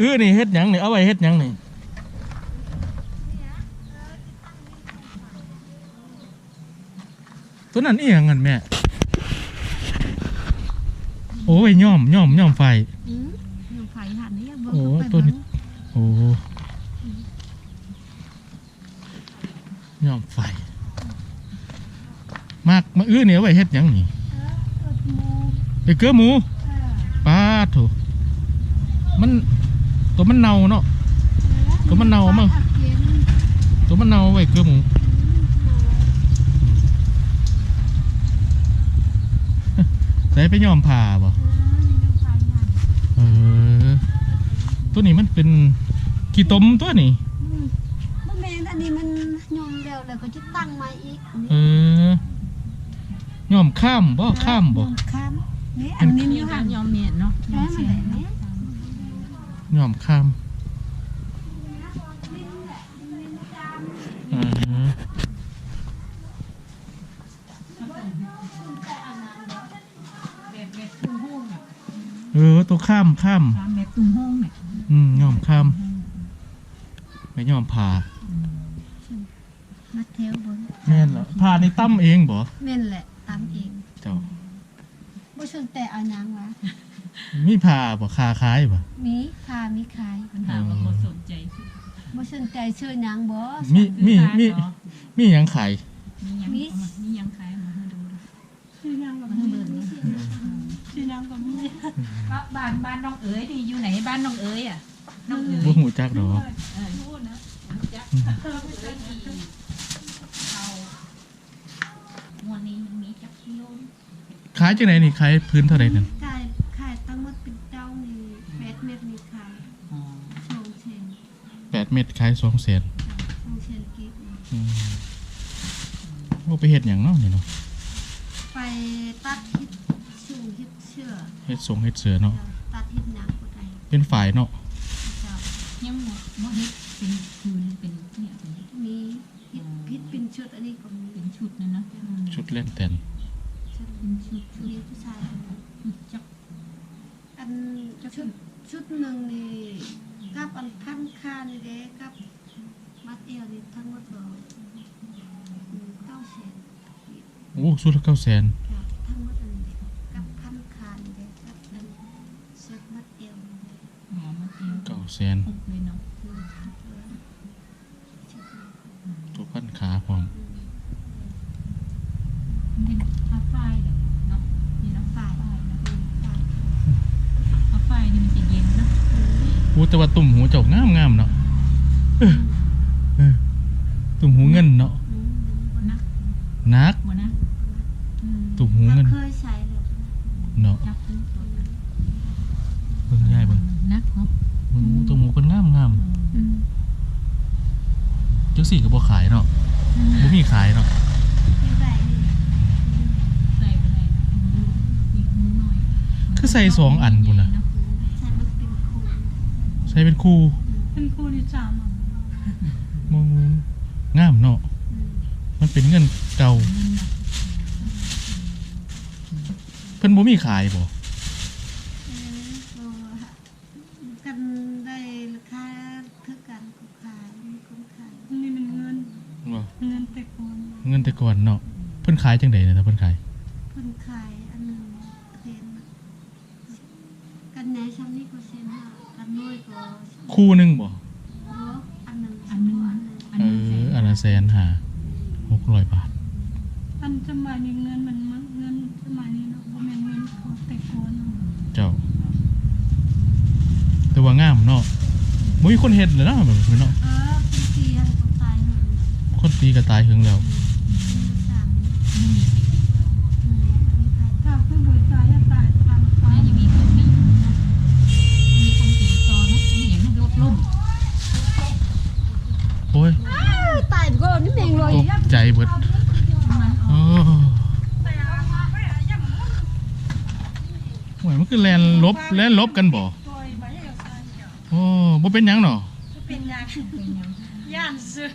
อื้อนี่เฮ็ดหยังนี่เอาไว้เฮ็ดหยังนี่ตัวนั้นอีหยังกันแม่โอ้ยย่อมย่อมย่อมไฟ อืมอยู่ไฟหันนี่เบิ่งโอ้เข้าไปตัวนี้เบิ่งโอ้ย่อมไฟหมักมาอื้อนี่เอาไว้เฮ็ดหยังนี่เออเปิดหมูไปเกลือหมูเออปลาโถมัน ตัวมันเน่าเนาะตัวมันเน่ามั้งอัดเย็นตัวมันเน่าไว้เกลือหมูใส่ไปยอมผ่าบ่เออนี่อยู่ไฟหันเออตัวนี้มันเป็นขี้ตมตัวนี้อืมบ่แม่นอันนี้มันยอมแล้วแล้วก็จะตั้งมาอีกเออยอมข้ามบ่ข้ามบ่ยอข้ามนี่อันนี้อยู่หันยอมเมียนเนาะแม่มันแหละนี่ยอมข้ามอือแบบแบบตุ้งห้องอะเออตัวข้ามข้ามตามแบบตุ้งห้องเนี่ยอืมยอมข้ามไม่ยอมผ่ามาเทวเบิ่งแม่นเหรอผ่าในตั้มเองบ่แม่นแหละตามเองเจ้าบ่สนแต่เอาหยังวะ มีผ่าบ่คาคายบ่มีคามีขายปัญหาว่าบ่สนใจสิบ่สนใจชื่อหยังบ่มีมีมีเหรอมีหยังขายมียังมีเอามามียังขายมาให้ดูดูชื่อหยังก็มามีให้เบิ่งนะชื่อน้องก็มีบ้านบ้านน้องเอ๋ยนี่อยู่ไหนบ้านน้องเอ๋ยอะน้องเอ๋ยบ่หูจักดอกเออพูดนะจ๊ะเออเอ๋ยที่เอามวนนี้มันมีจักกิโล ขายจังไหนนี่ขายพื้นเท่าไหร่นั่น ขายขายทั้งหมดเป็นเจ้านี่แปดเม็ดนี่ขาย อ๋อ สองเชน แปด เม็ดขายสองแสนสองเชนกิฟต์อืมว่าไปเฮ็ดหยังเนาะนี่เนาะไปตัดฮิตสูงฮิตเชื่อเฮ็ดสงเฮ็ดเสือเนาะตัดฮิตหนังก็ได้เป็นฝ่ายเนาะเจ้ายังหมดบ่เฮ็ดเป็นคืนเป็นเนี่ยเป็นมีฮิตฮิตเป็นชุดอันนี้ก็มีเป็นชุดนั่นนะอืมชุดเล่นแต่น ชุด เป็นชุดชุด มีผู้ชาย ชุดจัก อันชุดชุดหนึ่งนี่กับอันพันคานี่เด้กับมัดเอวนี่ทั้งหมดก็อืมเก้าเชน โอ้สุดละเก้าแสน ครับทั้งหมดอันนี้กับพันคานี่เด้กับอันเชือกมัดเอวนี่เด้ อ๋อมาเที่ยว เก้าแสน หกเลยเนาะ ตัวพันขาพร้อม เป็นผ้าฝ้ายเนี่ยเนาะนี่เนาะฝ้ายฝ้ายนะ ฝ่าย ผ้าฝ้ายนี่มันจะเย็นเนาะ โอ้แต่ว่าตุ่มหูเจ้างามงามๆเนาะเออเออตุ่มหูเงินเนาะ อืม บ่นัก นัก บ่นะอืม ตุ่มหูเงิน เคยใช้เลย เนาะ จับซื้อตัวนั้น เบิ่งยายเบิ่ง นักเนาะ เบิ่งหมูตุ่มหูเพิ่นงามงาม อืม จัง สี่ก็บ่ขายเนาะบ่มีขายเนาะคือใส่สองอันพุ่นะใส่เป็นคูใส่เป็นคู่เป็นคูนี่จามอะมองงามเนาะมันเป็นเงินเก่าเงินนะเพิ่นบ่มีขายบ่ายจังได๋นะถ้าเพิ่นขายคนขายอันหนึ่งเซนกันไหนชั้นนี้ก็เซนห้ากันน้อยก็คู่หนึงบ่โอ้อันหนึ่งอันหนึงอันหนึ่ง อันเอหนึงออันละแสนหา600บาท อันสมัยนี้เงินมันมันเงินสมัยนี้เนาะบ่แม่นเงินของแต่ก่อนเนาะเจ้า แต่ว่างามเนาะบ่มีคนเฮ็ดเลยเนาะแบบนี้เนาะเออคุณตีให้ก็ตายหนึ่งคนตีก็ตายหึงแล้วสาม ไม่มี อืมมีใคร ถ้าเพิ่นบ่ตายจะตายตามฟ้า น่าจะมีคนตีเนาะมีคนตีต่อเนาะมีอย่างนั้นรถล่ม เใจเบิดมันอโอ้อกโหวยมันคือแลนลบแลนลบกันบ่โอ้บ่เป็นหยังเนาะเป็นยาเป็นยังย่านซื้อ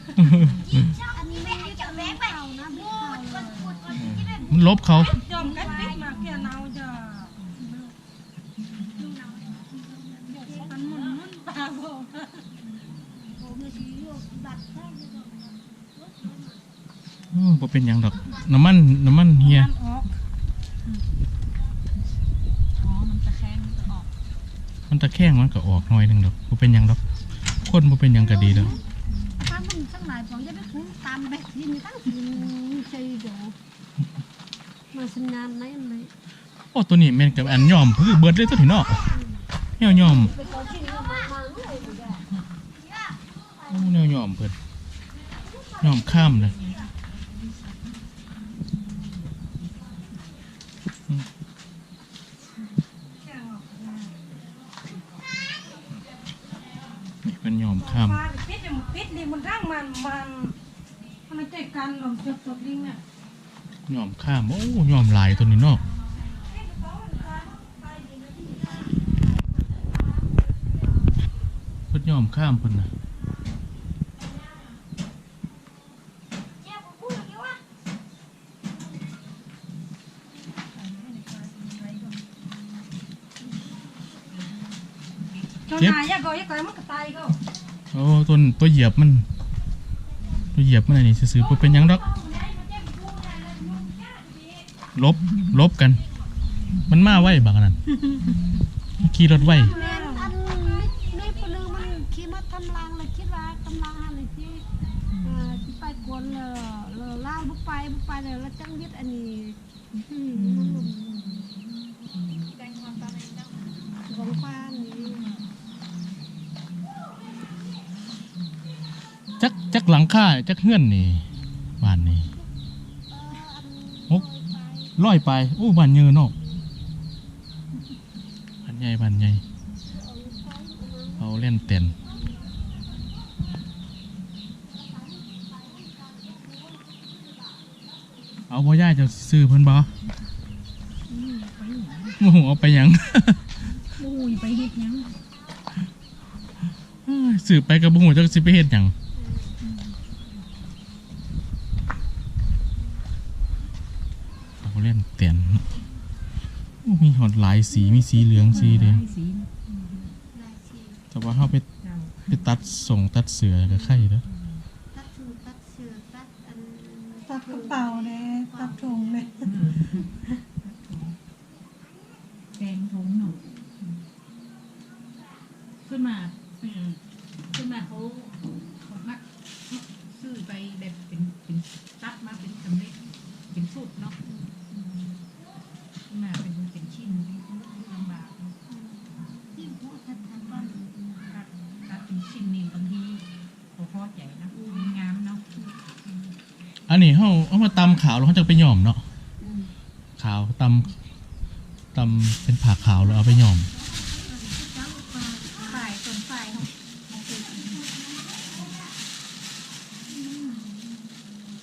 อันนี้ไม่ได้จะแม่ไปเอานะไม่เอาเลยมันลบเขาย อมกันปิดมาเกี่ยนเอาจ้ะมันหมุนหมุนตาบ่ผมจะชี้อยู่บัตรได้เลยโอ้บ่เป็นหยังดอก น้ำมัน น้ำมันเฮียมันออกอ๋อมันตะแคงมันจะออกมันตะแคงมันก็ออกหน่อยหนึงดอกบ่เป็นหยังดอก คนบ่เป็นหยังก็ดีแล้วถ้ามันทั้งหลายผมจะไปคุ้มตามแบบที่มีตั้งกินใจเดี๋ยวมาสัญญาณไหนเลยโอ้ตัวนี้แม่นกับอันยอมคือเบิดเลยตัวนี้เนาะแนวยอมไปขอที่นี่มามาเลยได้โอ้แนวยอมเพิ่นยอมข้ามเลยนี่เพิ่นยอมข้าม มาปิดเนี่ยมันปิดนี่มันร่างมันมันมันไม่ใจกันหรอกจดจดลิงเนี่ย ยอมข้ามโอ้ยอมหลายตัวนี้เนาะเพิ่นยอมข้ามเพิ่นน่ะเจ้าเจ็บนายอยากก็อยากก็มันก็ตายก็โอ้ตัวตัวเหยียบมัน ตัวเหยียบมันอันนี้ซื้อๆบ่เป็นหยังดอก ลบลบกัน มันมาไว้บักอันนั้นขี่รถไว้แม่นอันนี้นี่พลือมันขี่มาทำลางเลยคิดว่ากำลังหาเลยที่อ่าที่ไปกวนเลยเลยเล่าบุกไปบุกไปเลยแล้วจังยึดอันนี้อืมของป้านี่จักจักหลังค่าจักเฮือนนี่บ้านนี่ เอออัน ร้อยไปโอ้บ้านเยอะเนาะบ้านใหญ่บ้านใหญ่เอาเล่นเต็นเอาบ่ย่าจะซื้อเพิ่นบ่โอ้โหเอาไปหยังอุ้ยไปเฮ็ดหยังซื้อไปกับบ่ฮู้จักสิไปเฮ็ดหยังเอาเล่นเต็นโอ้ มีหอดหลายสีมีสีเหลืองสีแดงสีแต่ว่าเขาไปเจ้าไปตัดส่งตัดเสือกับไข่แล้ว ตัดสูตัดเสือตัดอัน ตัดกระเป๋าเลยตัดถุงเลย แกงทงเนาะขึ้นมาอืมขึ้นมาเขาเขามักซื้อไปแบบเป็นเป็นตัดมาเป็นสำเร็จเป็นสูตรเนาะขึ้นมาเป็นเป็นชิ้นลำบากเนาะ ที่พูดทัดทัดบ้าน ตัดตัดเป็นชิ้นนี่บางทีพอพอใจนะงามเนาะ อันนี้เขาเอามาตำขาวแล้วเขาจะไปหย่อมเนาะขาวตำตำเป็นผ่าขาวแล้วเอาไปหย่อม ฝ่ายส่วนฝ่ายของ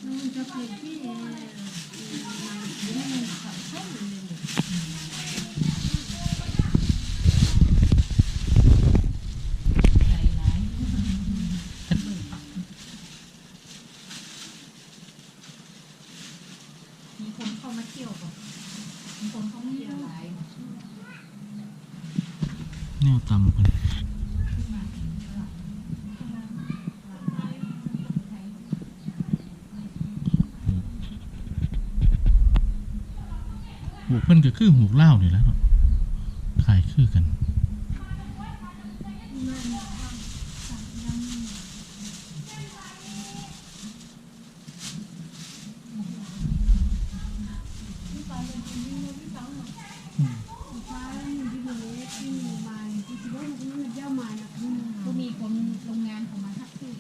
มันจะเป็นที่เออมันสับสนเลย ใส่หลายมีคนเข้ามาเที่ยวก่อนมีคนเข้ามาเที่ยวหลาย แนวตำกันหูกเพิ่นก็คือหูกเล่านี่แหล้วเนาะขายคือกัน ก็มีคนโรงงานเขามาทักซื้อ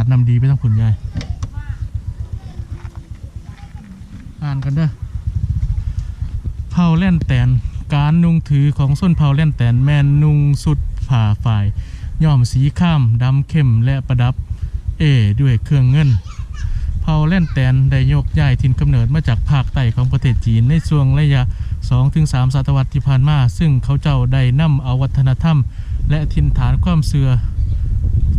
ด นำดีไปทั้องผุนยายอ่านกันเด้อเผาแล่นแตน การนุ่งถือของส้นเผาแล่นแตนแมนนุ่งสุดผ่าฝ่ายย่อมสีข้ามดำเข้มและประดับ เอ ด้วยเครื่องเงินเผาแล่นแตนได้ยกย้ายถิ่นกำเนิดมาจากภาคใต้ของประเทศจีนในช่วงระยะ 2-3 ศตวรรษที่ผ่านมา ซึ่งเขาเจ้าได้นำเอาวัฒนธรรม และถิ่นฐานความเสื่อ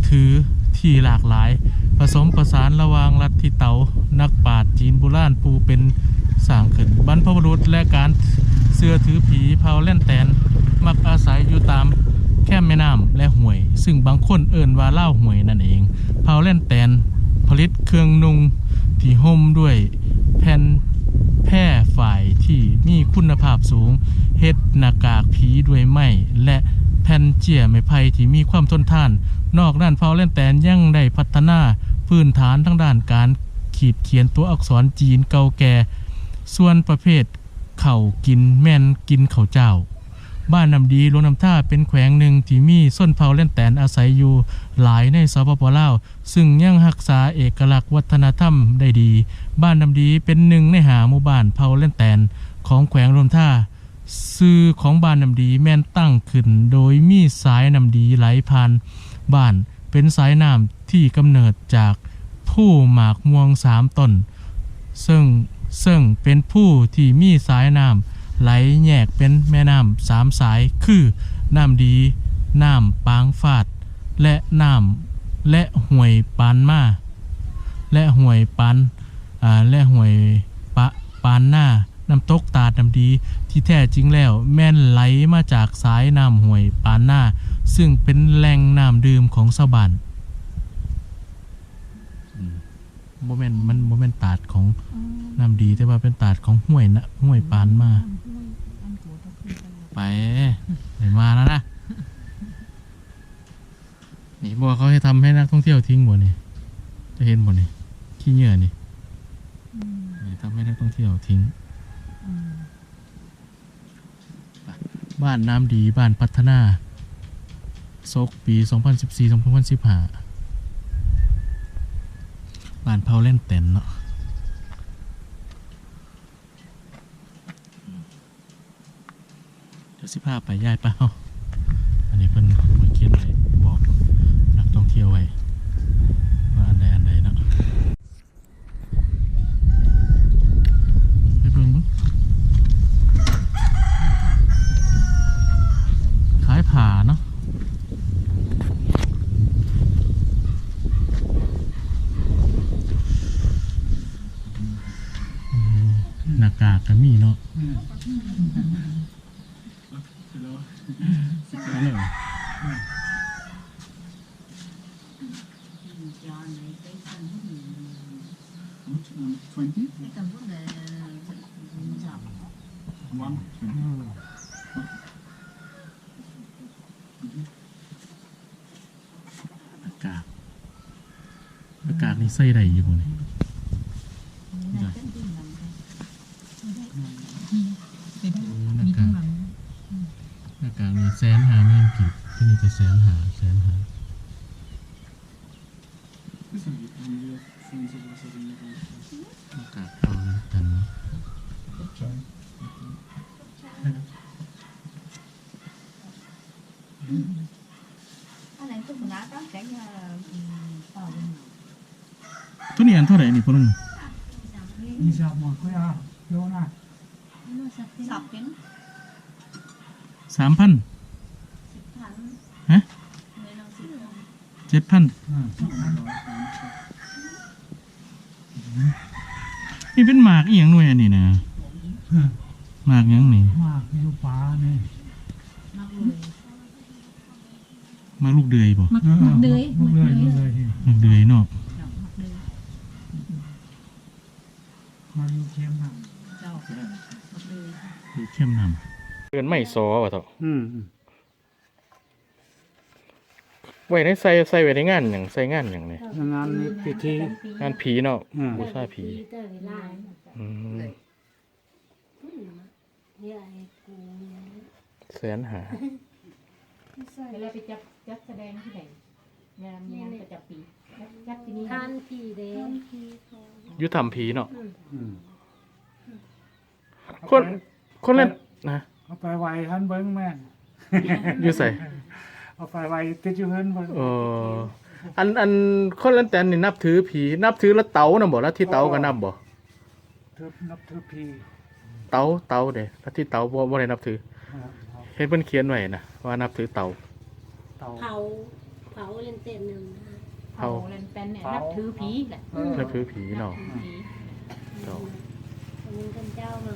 ถือ ที่หลากหลาย ผสมประสานระหว่างลัทธิเตานักปราชญ์จีนโบราณปูเป็นสร้างขึ้นบรรพบุรุษและการเสื่อถือผีเผาแล่นแตน มักอาศัยอยู่ตามแค่แม่น้ำและห้วย ซึ่งบางคนเอิ่นว่าเล่าห้วยนั่นเองเผาแล่นแตน ผลิตเครื่องนุ่งที่ห่มด้วยแผ่นแพร่ฝ่ายที่มีคุณภาพสูงเฮ็ดหน้ากากผีด้วยไม้และ แผ่นเจียไม้ไผ่ที่มีความทนทาน นอกด้านเผาเล่นแตนยังได้พัฒนาพื้นฐานทั้งด้านการขีดเขียนตัวอักษรจีนเก่าแก่ ส่วนประเภทเข่ากินแม่นกินเข้าเจ้า บ้านนำดีลวงนำท่าเป็นแขวงหนึ่งที่มีส้นเผาเล่นแตนอาศัยอยู่หลายในสปปลาวซึ่งยังรักษาเอกลักษณ์วัฒนธรรมได้ดี บ้านนำดีเป็นหนึ่งในหาหมู่บ้านเผาเล่นแตนของแขวงรวมท่า ซื่อของบ้านน้ำดีแม่นตั้งขึ้น โดยมีสายน้ำดีไหลผ่านบ้านเป็นสายน้ำที่กำเนิดจากผู้หมากม่วงสามตนซึ่งซึ่งเป็นผู้ที่มีสายน้ำไหลแยกเป็นแม่น้ำสามสายคือน้ำดีน้ำปางฟาด และน้ำและห่วยปานมา และห่วยปานและห่วยปะปานหน้า น้ำตกตาดน้ำดี ที่แท้จริงแล้วแม่นไหลมาจากสายน้ำห่วยปานหน้า ซึ่งเป็นแหล่งน้ำดื่มของชาวบ้านโมเมนมันโมเมนตาดของน้ำดีแต่ว่าเป็นตาดของห้วยนะห้วยปานมา ไปไหนมาแล้วนะนี่บัวเขาให้ทำให้นักท่องเที่ยวทิ้งบ่นี่จะเห็นบ่นี่ขี้เหงื่อนี่นี่ทำให้นักท่องเที่ยวทิ้ง บ้านน้ำดีบ้านพัฒนาซกปี 2014-2015 บ้านเผาเล่นเต็นเนาะเดี๋ยวสิพาไปย่ายเป้า อากาศอากาศนี่ใส่ไดอยู่บ่นี่อากาศนี่แสนหาแม่นผิดที่นี่จะแสนหาแสนหา ตัวนี้อันเท่าไหร่นี่พ่อลุง Đi dọc mà khơi à, vô nè. sọc kín สามพัน thẳng Hả? người nào xịt không เจ็ดพัน Ừ. นี่เป็นหมากอีหยังหน่วยอันนี้นะ Ừ. หมากหยังนี่ Mà vô phá này. mắc người ห มากลูกเดือยบ่มัก Ừ, มักเดือย Một มัก người, เดือย một người thì ลูกเดือยเนาะ chọc mắc người mà vô thêm nè. chọc mắc người ดูเข้มนำเกินไม่ซอว่ะเถอะ Ừ. ไว้ในใส่ใส่ไว้ในงานอย่างใส่งานอย่างเลย Ngân ăn đi, thì thi. งานผีเนาะอืมบูชาผีอืมแสนหา เวลาไปจับจับแสดงที่ไหนงานงานประจำปีจัดที่นี่ทานผีเด้อยู่ทำผีเนาะอืมคน คนเล่นนะเอาไปไว้หันเบิ้งแม่นอยู่ใส่เอาไปไว้ติดอยู่เฮินเบิ้งเอออันอันคนเล่นแต่นนี่นับถือผี นับถือละเต๋านะบ่ละที่เต๋าก็นับบ่เทิบนับเทิบพีเต๋าเต๋าเด้ละที่เต๋าบ่บ่ได้นับถือ นะครับ เห็นเพิ่นเขียนไว้นะว่านับถือเต๋าเต่าเผาเผาเล่นเต้นหนึ่งนะเผาเลนเป็นเนี่ยนับถือผีแหละเออ นับถือผีเนาะถือผีเจ้าอันนี้ท่านเจ้ามา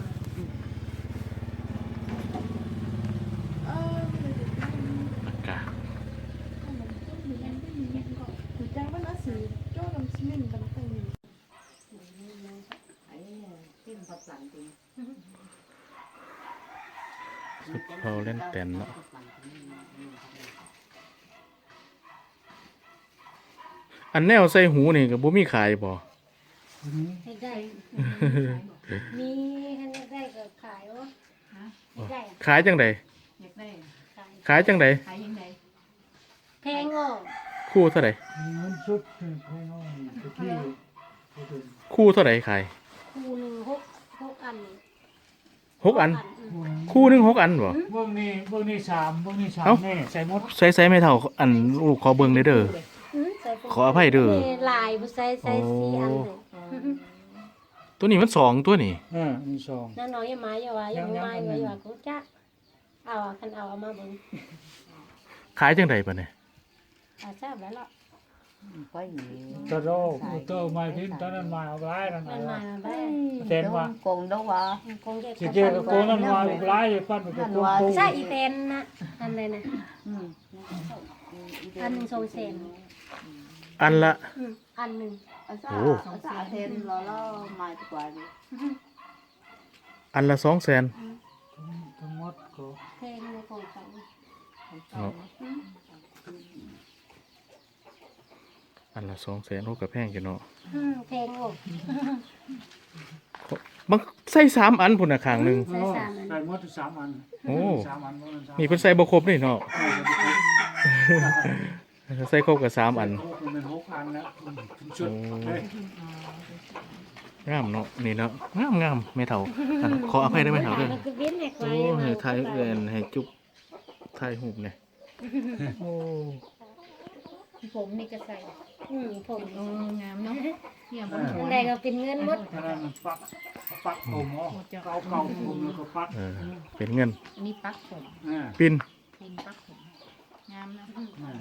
อากาศสุดเขาเล่นแต่นเนาะอันแนวใส่หูนี่ก็บ่มีขายบ่วันนี้ให้ได้ มีให้ได้ก็ขายวะให้ได้อะขายจังไดอยากได้ขายขายจังไดขายยังไงแพงอะคู่เท่าใดมีเงินชุดคือแพงเอาอยู่ที่ที่ถึงคู่เท่าใดขายคู่หนึ่งหกหกอันนี่ หกอันอืมคู่หนึงคู่หนึงหกอันบ่เบื้องนี้เบื้องนี้สามเบื้องนี้สามเอ้านี่ใส่หมดใส่ใส่ไม่เท่าอันลูกขอเบิ่งเลยเด้ออืมใส่ปุ๊บขออภัยเด้อมีลายบุใส่ใส่สีอันเลยตัวนี้มันสองตัวนี่เออมีสอง น้าน้อยอย่ามาอย่าว่าอย่ามาไม่อย่าว่ากูจักเอาอะคันเอาเอามาเบิ่งขายจังไดปะเนี่ยอาทราบแล้วล่ะ ตะโรกเตอร์มาพินตอนนั้นมาเอาไล่นั่นมันมาน่ะมาได้เต้นว่า cùng đâu mà คงเก็บสิเจอกับโกนั่นมาเอาไล่ปั้นกับโกโกใช่อีเตนนะอันเลยนะ ừ. อันหนึ่งสองเซนอันละ อืมอันหนึ่ง ở Ồ. xã ở xã thêm là lo mai quả đi อันละสองแสนทั้งหมดก็เพลงในของเขาเนาะ อันละสองแสนโอ้กับแพงกันเนาะอืมเพลงโอ้บางใส่สามอันพุ่นน่ะข้างหนึง ใส่สามอันใส่หมดสามอันโอ้ สามอันบ่นั่นสามนี่เพิ่นใส่บ่ครบนี่เนาะ ใส่ครบกับสามอันหกเป็นหกอันแล้วอืมเป็นชุดโอ้เฮ้ยงามเนาะนี่เนาะงามงามแม่เฒ่าอันขออภัยได้ไหมเฒ่าเด้อมันคือเว้นให้ควาโอ้ยให้มาถ่ายเอื้อนให้จุ๊บถ่ายรูปเนี่ยโอ้ผมนี่ก็ใส่ อืมผมเอองามเนาะเนี่ยบนหัอัวนใดก็เป็นเงินหมดขนาดมันปักปักผมอ๋อเก่าเกาผมแล้วก็ปักเออเป็นเงินอันนี้ปักผมอ่าปินพินปักผมงามนะอ่า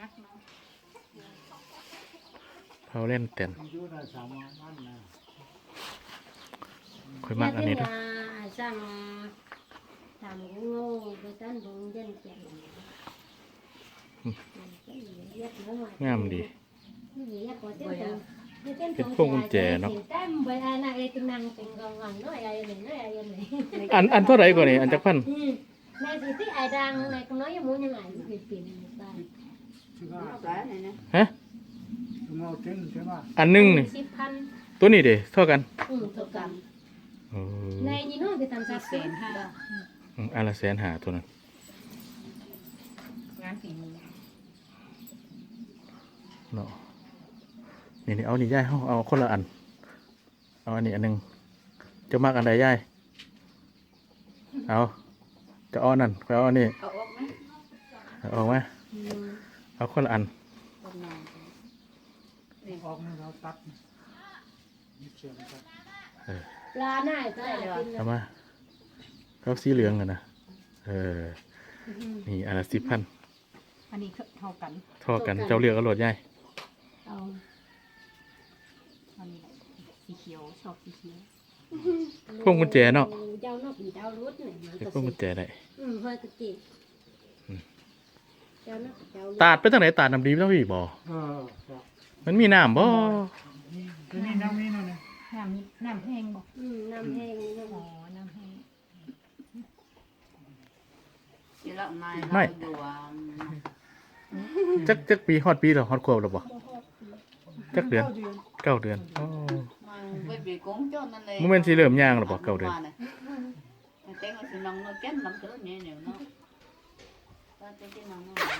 นักเนาะเผาเล่นเต็นอยู่ได้สามอันนะค่อยมากอันนี้เด้อสั่งทำงูไปตั้นบุงเย็นเกียง งามดีเป็นพวงกุญแจเนาะแต้มไปอะไรไอ้ตินังเป็นกองวันน้อยอะไรหนึ่งน้อยอะไรหนึ่งอันอันเท่าไหร่ก่อนนี่อันจักพันในสิที่ไอ้ดังในคนน้อยยังมูยังไงเปลี่ยนเปลี่ยนไปชื่อว่า cái này nè ฮะถึงเอาเต้นใช่ไหมอันหนึงนี่สิบพันตัวนี้เด้เท่ากันอืมถูกกันเออในยี่น้องไปทำสักแสเศษนห้าอืมอันละแสนหาตัวนั้นงานฝีมือ เนาะนี่นี่เอานี่ย่ายเอาเอาคนละอัน เอาอันนี้อันหนึงจะมากอันใดย่ายเอาจะเอาอันนั่นไปเอาอันนี้ ở ốc mấy เอาออกมาเอาคนละอัน con nào ออกนี่เราตัดนี่เสียงกันปลาหน้าก็ได้กินเอามาเขาสีเหลืองกันนะเออนี่อันละสิบพันอันนี้เท่ากันเท่ากันเจ้าเลือกเอาโหลดย่าย เอาอันนี้สีเขียวชอบสีเขียวพวงกุญแจเนาะ เจ้านกเจ้ารุดเนี่ยมันเป็นก็พวงกุญแจได้อืมเฮ้ยกะจิเจ้านกเจ้ารุดตาดไปทางไหนตาดน้ำดีไม่ต้องพี่บ่เออครับมันมีน้ำบ่นี่ตัวนี้น้ำนี่นั่นนะน้ำน้ำแห้งบอกอืมน้ำแห้งน้อ๋อน้ำแห้ง chỉ là mai lo đùa จักจักปีฮอดปีหรอฮอดขวบหรอบ่ จักเดือนเก้าเดือนอ๋อ bởi vì cũng cho nên là มันเป็นสีเหลืองย่างหรอบ่เก้าเดือน Cái nó sẽ nông nó chết lắm thứ nhẹ nhiều nó ta tới cái nắng này